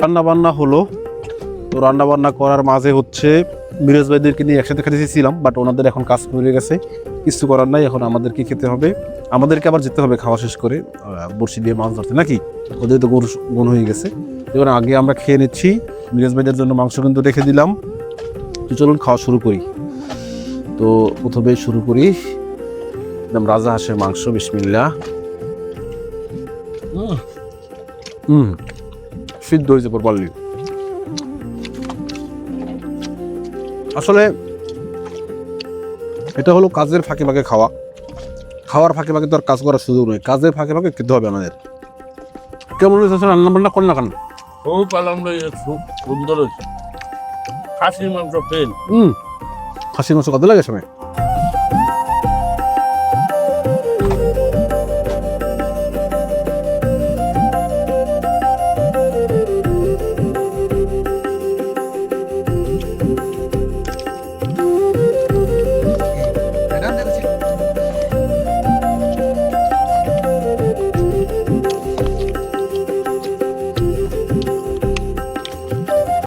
রান্না বান্না হলো। তো রান্না বান্না করার মাঝে হচ্ছে মিরাজ ভাইদেরকে নিয়ে একসাথে খেতে চেয়েছিলাম বাট ওনাদের এখন কাজ করে গেছে। কিছু করার নাই এখন আমাদেরকে খেতে হবে। আমাদেরকে আবার যেতে হবে খাওয়া শেষ করে বড়শি দিয়ে মাছ ধরতে নাকি? ওদের তো গরু গুণ হয়ে গেছে। এবার আগে আমরা খেয়ে নিচ্ছি। মিরাজ ভাইদের জন্য মাংস কিন্তু রেখে দিলাম। তো চলুন খাওয়া শুরু করি। তো প্রথমে শুরু করি। একদম রাজা হাঁসের মাংস বিসমিল্লা হুম। সিদ্ধ হয়েছে প্রপারলি আসলে এটা হলো কাজের ফাঁকে ফাঁকে খাওয়া। খাওয়ার ফাঁকে ফাঁকে তো আর কাজ করার সুযোগ নয় কাজের ফাঁকে ফাঁকে খেতে হবে আমাদের। কেমন হয়েছে রান্না বান্না করেন না কেন? খুব আলহামদুলিল্লাহ খুব সুন্দর হয়েছে। খাসির মাংস ফেল হুম খাসির মাংস কত লাগে সময়